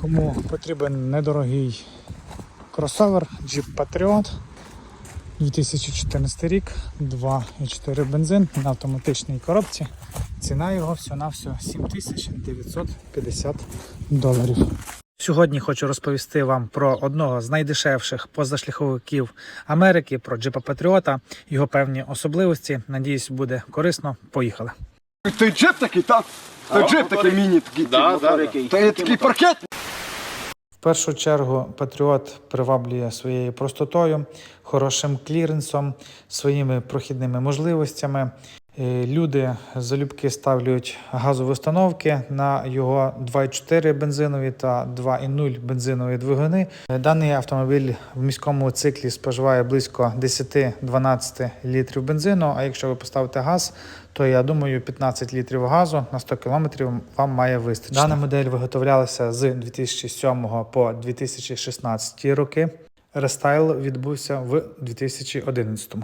Кому потрібен недорогий кросовер Jeep Patriot 2014 рік, 2,4 бензин на автоматичній коробці. Ціна його всього-навсього 7950 доларів. Сьогодні хочу розповісти вам про одного з найдешевших позашляховиків Америки, про Jeep Patriot, його певні особливості. Надіюсь, буде корисно. Поїхали. Той джип такий, так? Той джип такий міні такий. Є такий паркет. Першу чергу Патріот приваблює своєю простотою, хорошим кліренсом, своїми прохідними можливостями. Е, Люди залюбки ставлять газові установки на його 2,4 бензинові та 2,0 бензинові двигуни. Е, Даний автомобіль в міському циклі споживає близько 10-12 літрів бензину. А якщо ви поставите газ, то я думаю, 15 літрів газу на 100 кілометрів вам має вистачити. Дана модель виготовлялася з 2007 по 2016 роки. Рестайл відбувся в 2011.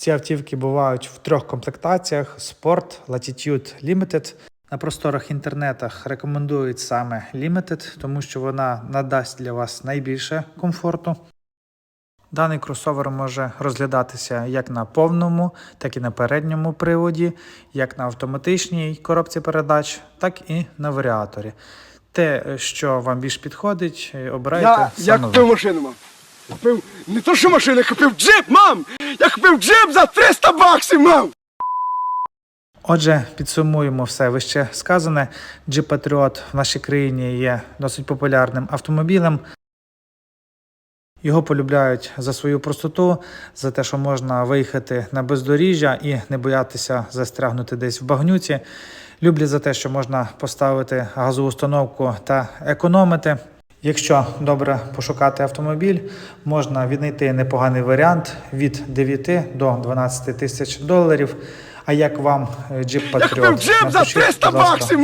Ці автівки бувають в трьох комплектаціях: Sport, Latitude, Limited. На просторах інтернетах рекомендують саме Limited, тому що вона надасть для вас найбільше комфорту. Даний кросовер може розглядатися як на повному, так і на передньому приводі, як на автоматичній коробці передач, так і на варіаторі. Те, що вам більш підходить, обирайте Я, я саме ви. машину, мам. Купив не то, що машину, я купив джип, мам! Я купив джип за 300 баксів, мам! Отже, підсумуємо все вище сказане. Jeep Patriot в нашій країні є досить популярним автомобілем. Його полюбляють за свою простоту, за те, що можна виїхати на бездоріжжя і не боятися застрягнути десь в багнюці. Люблять за те, що можна поставити газову установку та економити. Якщо добре пошукати автомобіль, можна віднайти непоганий варіант від 9 до 12 тисяч доларів. А як вам джип Патріот? Patriot? купив джип за Напишіть, 300 баксів.